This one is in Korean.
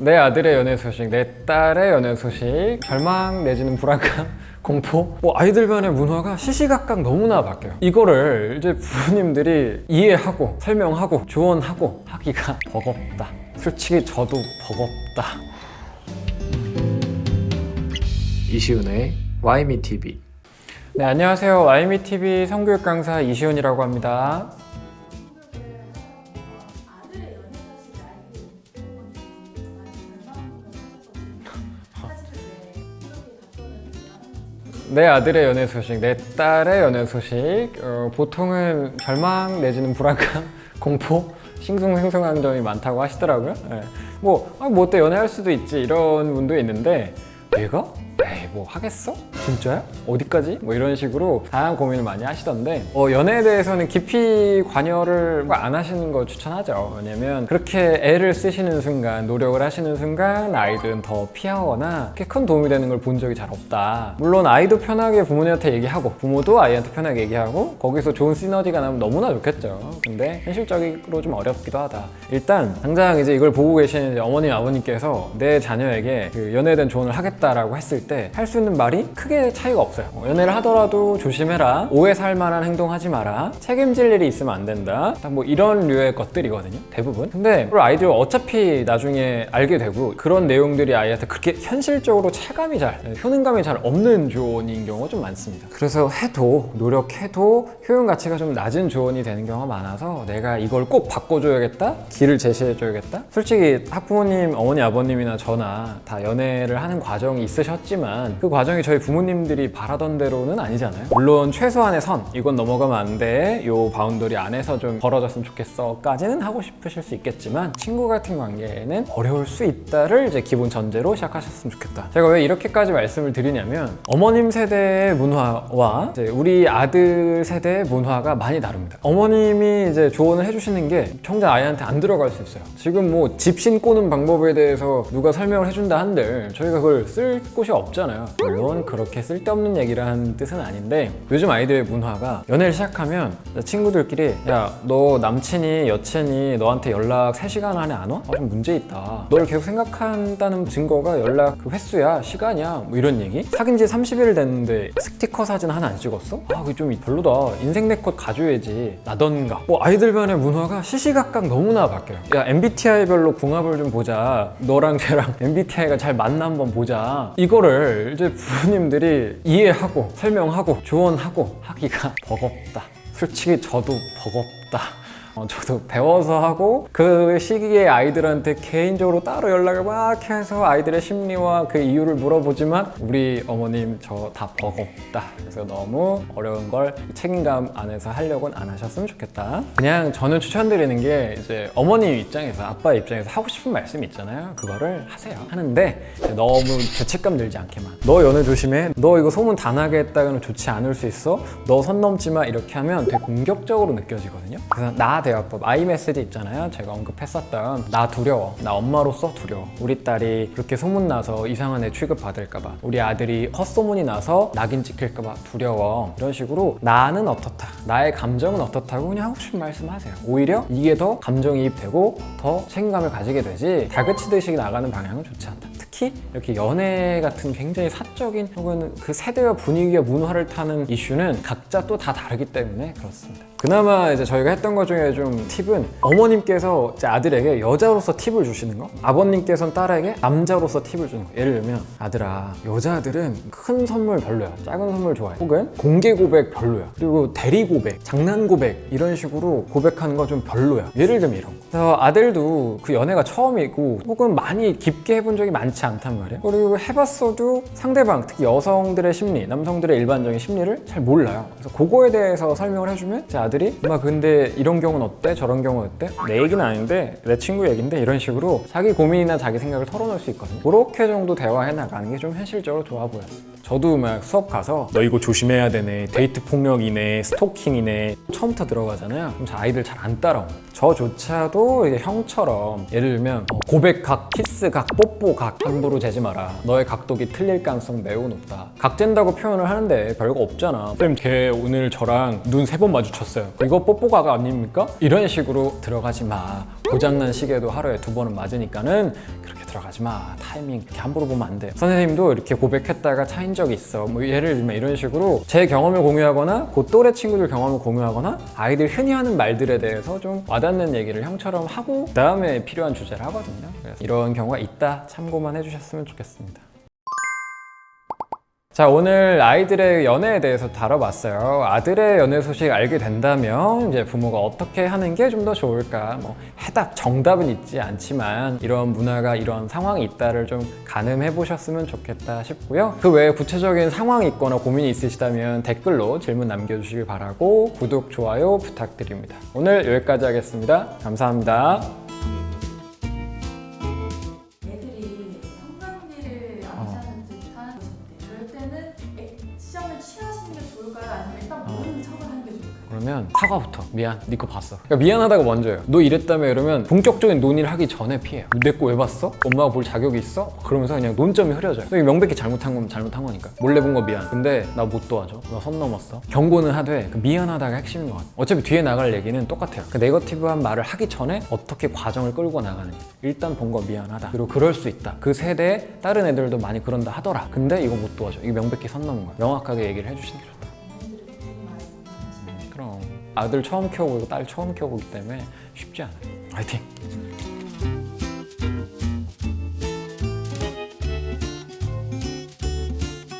내 아들의 연애 소식, 내 딸의 연애 소식, 절망 내지는 불안감, 공포. 뭐 아이들만의 문화가 시시각각 너무나 바뀌어요. 이거를 이제 부모님들이 이해하고 설명하고 조언하고 하기가 버겁다. 솔직히 저도 버겁다. 이시훈의 와이미 TV. 네, 안녕하세요. 와이미 TV 성교육 강사 이시훈이라고 합니다. 내 아들의 연애 소식, 내 딸의 연애 소식, 어, 보통은 절망 내지는 불안감, 공포, 싱숭생숭한 점이 많다고 하시더라고요. 예. 뭐, 아, 뭐 어때 연애할 수도 있지 이런 분도 있는데 내가? 에이 뭐 하겠어? 진짜야? 어디까지? 뭐 이런 식으로 다양한 고민을 많이 하시던데 어, 연애에 대해서는 깊이 관여를 안 하시는 거 추천하죠 왜냐면 그렇게 애를 쓰시는 순간 노력을 하시는 순간 아이들은 더 피하거나 그렇게 큰 도움이 되는 걸 본 적이 잘 없다 물론 아이도 편하게 부모님한테 얘기하고 부모도 아이한테 편하게 얘기하고 거기서 좋은 시너지가 나면 너무나 좋겠죠 근데 현실적으로 좀 어렵기도 하다 일단 당장 이제 이걸 보고 이제 어머님 아버님께서 내 자녀에게 그 연애에 대한 조언을 하겠다라고 했을 때할 수 있는 말이 크게 차이가 없어요. 어, 연애를 하더라도 조심해라. 오해 살 만한 행동 하지 마라. 책임질 일이 있으면 안 된다. 딱뭐 이런 류의 것들이거든요 대부분. 근데 아이들 어차피 나중에 알게 되고 그런 내용들이 아이한테 그렇게 현실적으로 체감이 잘 효능감이 잘 없는 조언인 경우가 좀 많습니다. 그래서 해도 노력해도 효용 가치가 좀 낮은 조언이 되는 경우가 많아서 내가 이걸 꼭 바꿔줘야겠다? 길을 제시해줘야겠다? 솔직히 학부모님 어머니 아버님이나 저나 다 연애를 하는 과정이 있으셨지만 그 과정이 저희 부모님들이 바라던 대로는 아니잖아요. 물론 최소한의 선 이건 넘어가면 안돼 요 바운더리 안에서 좀 벌어졌으면 좋겠어 까지는 하고 싶으실 수 있겠지만 친구 같은 관계에는 어려울 수 있다를 이제 기본 전제로 시작하셨으면 좋겠다. 제가 왜 이렇게까지 말씀을 드리냐면 어머님 세대의 문화와 이제 우리 아들 세대의 문화가 많이 다릅니다. 어머님이 이제 조언을 해주시는 게 정작 아이한테 안 들어갈 수 있어요. 지금 뭐 집신 꼬는 방법에 대해서 누가 설명을 해준다 한들 저희가 그걸 쓸 곳이 없잖아요 물론 그렇게 쓸데없는 얘기라는 뜻은 아닌데 요즘 아이들의 문화가 연애를 시작하면 친구들끼리 야 너 남친이 여친이 너한테 연락 3시간 안에 안 와? 아, 좀 문제 있다. 너를 계속 생각한다는 증거가 연락 그 횟수야 시간이야? 뭐 이런 얘기? 사귄 지 30일 됐는데 스티커 사진 하나 안 찍었어? 아 그게 좀 별로다. 인생 네컷 가져야지. 라던가. 뭐 아이들만의 문화가 시시각각 너무나 바뀌어요. 야 MBTI별로 궁합을 좀 보자. 너랑 쟤랑 MBTI가 잘 맞나 한번 보자. 이거를 이제 부모님들이 이해하고 설명하고 조언하고 하기가 버겁다. 솔직히 저도 버겁다 어, 저도 배워서 하고 그 시기에 아이들한테 개인적으로 따로 연락을 막 해서 아이들의 심리와 그 이유를 물어보지만 우리 어머님 저 다 버겁다. 그래서 너무 어려운 걸 책임감 안에서 하려고는 안 하셨으면 좋겠다. 그냥 저는 추천드리는 게 이제 어머님 입장에서 아빠 입장에서 하고 싶은 말씀 있잖아요. 그거를 하세요. 하는데 너무 죄책감 들지 않게만. 너 연애 조심해. 너 이거 소문 다 나게 했다가는 좋지 않을 수 있어. 너 선 넘지 마. 이렇게 하면 되게 공격적으로 느껴지거든요. 그래서 나 대화법 아이메시지 있잖아요. 제가 언급했었던 나 두려워 나 엄마로서 두려워. 우리 딸이 그렇게 소문나서 이상한 애 취급받을까봐. 우리 아들이 헛소문이 나서 낙인 찍힐까봐 두려워. 이런 식으로 나는 어떻다 나의 감정은 어떻다고 그냥 하고 싶은 말씀 하세요. 오히려 이게 더 감정이입되고 더 책임감을 가지게 되지 다그치듯이 나가는 방향은 좋지 않다. 특히 이렇게 연애 같은 굉장히 사적인 혹은 그 세대와 분위기와 문화를 타는 이슈는 각자 또 다 다르기 때문에 그렇습니다. 그나마 이제 저희가 했던 것 중에 좀 팁은 어머님께서 이제 아들에게 여자로서 팁을 주시는 거, 아버님께서는 딸에게 남자로서 팁을 주는 거. 예를 들면 아들아 여자들은 큰 선물 별로야, 작은 선물 좋아해. 혹은 공개 고백 별로야. 그리고 대리 고백, 장난 고백 이런 식으로 고백하는 거 좀 별로야. 예를 들면 이런 거. 그래서 아들도 그 연애가 처음이고 혹은 많이 깊게 해본 적이 많지 않단 말이에요. 그리고 해봤어도 상대방, 특히 여성들의 심리, 남성들의 일반적인 심리를 잘 몰라요. 그래서 그거에 대해서 설명을 해주면 제 아들이? 엄마 근데 이런 경우는 어때? 저런 경우는 어때? 내 얘기는 아닌데 내 친구 얘긴데? 이런 식으로 자기 고민이나 자기 생각을 털어놓을 수 있거든요. 그렇게 정도 대화해 나가는 게 좀 현실적으로 좋아 보였어요. 저도 막 수업 가서 너 이거 조심해야 되네. 데이트 폭력이네. 스토킹이네. 처음부터 들어가잖아요. 그럼 저 아이들 잘 안 따라옵니다 저조차도 이제 형처럼 예를 들면 어, 고백각, 키스각, 뽀뽀각 함부로 재지 마라. 너의 각도기 틀릴 가능성 매우 높다. 각 잰다고 표현을 하는데 별거 없잖아. 쌤 걔 오늘 저랑 눈 세 번 마주쳤어요 있어요. 이거 뽀뽀가가 아닙니까? 이런 식으로 들어가지 마. 고장난 시계도 하루에 두 번은 맞으니까는 그렇게 들어가지 마. 타이밍 이렇게 함부로 보면 안 돼요. 선생님도 이렇게 고백했다가 차인 적이 있어. 뭐 예를 들면 이런 식으로 제 경험을 공유하거나 그 또래 친구들 경험을 공유하거나 아이들 흔히 하는 말들에 대해서 좀 와닿는 얘기를 형처럼 하고 그 다음에 필요한 주제를 하거든요. 그래서 이런 경우가 있다 참고만 해주셨으면 좋겠습니다. 자 오늘 아이들의 연애에 대해서 다뤄봤어요. 아들의 연애 소식 알게 된다면 이제 부모가 어떻게 하는 게 좀 더 좋을까? 뭐 해답 정답은 있지 않지만 이런 문화가 이런 상황이 있다를 좀 가늠해 보셨으면 좋겠다 싶고요. 그 외에 구체적인 상황이 있거나 고민이 있으시다면 댓글로 질문 남겨주시길 바라고 구독 좋아요 부탁드립니다. 오늘 여기까지 하겠습니다. 감사합니다. 그러면 사과부터. 미안 네 거 봤어. 그러니까 미안하다가 먼저예요. 너 이랬다며 이러면 본격적인 논의를 하기 전에 피해요. 내 거 왜 봤어? 엄마가 볼 자격이 있어? 그러면서 그냥 논점이 흐려져요. 명백히 잘못한 건 잘못한 거니까. 몰래 본 거 미안. 근데 나 못 도와줘. 너선 넘었어. 경고는 하되 그 미안하다가 핵심인 것 같아. 어차피 뒤에 나갈 얘기는 똑같아요. 그 네거티브한 말을 하기 전에 어떻게 과정을 끌고 나가는지 일단 본 거 미안하다. 그리고 그럴 수 있다. 그 세대에 다른 애들도 많이 그런다 하더라. 근데 이거 못 도와줘. 이게 명백히 선 넘은 거야. 명확하게 얘기를 해주시는 게 좋다 아들 처음 키워보고 딸 처음 키워보기 때문에 쉽지 않아요. 화이팅!